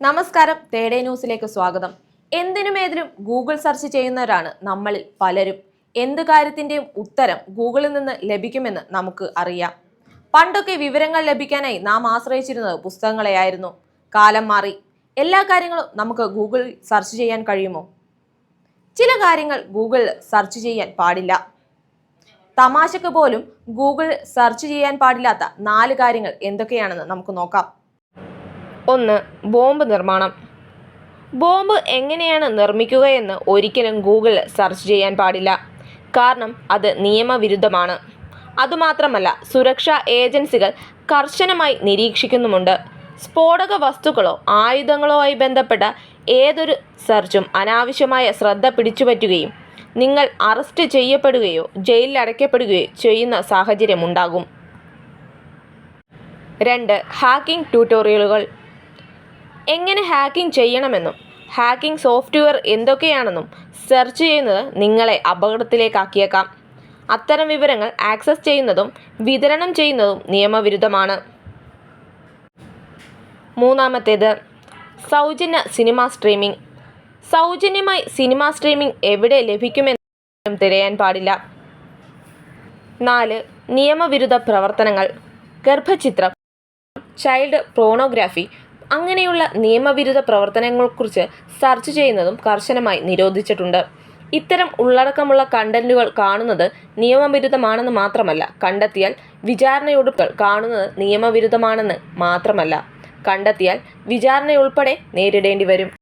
നമസ്കാരം തേടേ ന്യൂസിലേക്ക് സ്വാഗതം. എന്തിനും ഏതിനും ഗൂഗിൾ സെർച്ച് ചെയ്യുന്നവരാണ് നമ്മളിൽ പലരും. എന്ത് കാര്യത്തിന്റെയും ഉത്തരം ഗൂഗിളിൽ നിന്ന് ലഭിക്കുമെന്ന് നമുക്ക് അറിയാം. പണ്ടൊക്കെ വിവരങ്ങൾ ലഭിക്കാനായി നാം ആശ്രയിച്ചിരുന്നത് പുസ്തകങ്ങളെയായിരുന്നു. കാലം മാറി. എല്ലാ കാര്യങ്ങളും നമുക്ക് ഗൂഗിളിൽ സെർച്ച് ചെയ്യാൻ കഴിയുമോ? ചില കാര്യങ്ങൾ ഗൂഗിൾ സെർച്ച് ചെയ്യാൻ പാടില്ല. തമാശക്ക് പോലും ഗൂഗിൾ സെർച്ച് ചെയ്യാൻ പാടില്ലാത്ത നാല് കാര്യങ്ങൾ എന്തൊക്കെയാണെന്ന് നമുക്ക് നോക്കാം. ഒന്ന് ബോംബ് നിർമ്മാണം. ബോംബ് എങ്ങനെയാണ് നിർമ്മിക്കുകയെന്ന് ഒരിക്കലും ഗൂഗിൾ സെർച്ച് ചെയ്യാൻ പാടില്ല. കാരണം അത് നിയമവിരുദ്ധമാണ്. അതുമാത്രമല്ല സുരക്ഷാ ഏജൻസികൾ കർശനമായി നിരീക്ഷിക്കുന്നുമുണ്ട്. സ്ഫോടക വസ്തുക്കളോ ആയുധങ്ങളോ ആയി ബന്ധപ്പെട്ട ഏതൊരു സെർച്ചും അനാവശ്യമായ ശ്രദ്ധ പിടിച്ചുപറ്റുകയും നിങ്ങൾ അറസ്റ്റ് ചെയ്യപ്പെടുകയോ ജയിലിൽ അടയ്ക്കപ്പെടുകയോ ചെയ്യുന്ന സാഹചര്യമുണ്ടാകും. രണ്ട് ഹാക്കിംഗ് ട്യൂട്ടോറിയലുകൾ. എങ്ങനെ ഹാക്കിംഗ് ചെയ്യണമെന്നും ഹാക്കിംഗ് സോഫ്റ്റ്വെയർ എന്തൊക്കെയാണെന്നും സെർച്ച് ചെയ്യുന്നത് നിങ്ങളെ അപകടത്തിലേക്കാക്കിയേക്കാം. അത്തരം വിവരങ്ങൾ ആക്സസ് ചെയ്യുന്നതും വിതരണം ചെയ്യുന്നതും നിയമവിരുദ്ധമാണ്. മൂന്നാമത്തേത് സൗജന്യ സിനിമ സ്ട്രീമിംഗ്. സൗജന്യമായി സിനിമ സ്ട്രീമിംഗ് എവിടെ ലഭിക്കുമെന്നും തിരയാൻ പാടില്ല. നാല് നിയമവിരുദ്ധ പ്രവർത്തനങ്ങൾ. ഗർഭചിത്രം ചൈൽഡ് പ്രോണോഗ്രാഫി അങ്ങനെയുള്ള നിയമവിരുദ്ധ പ്രവർത്തനങ്ങളെക്കുറിച്ച് സെർച്ച് ചെയ്യുന്നതും കർശനമായി നിരോധിച്ചിട്ടുണ്ട്. ഇത്തരം ഉള്ളടക്കമുള്ള കണ്ടന്റുകൾ കാണുന്നത് നിയമവിരുദ്ധമാണെന്ന് മാത്രമല്ല കണ്ടെത്തിയാൽ വിചാരണയൊടുക്കൾ കാണുന്നത് നിയമവിരുദ്ധമാണെന്ന് മാത്രമല്ല കണ്ടെത്തിയാൽ വിചാരണയുൾപ്പെടെ നേരിടേണ്ടി വരും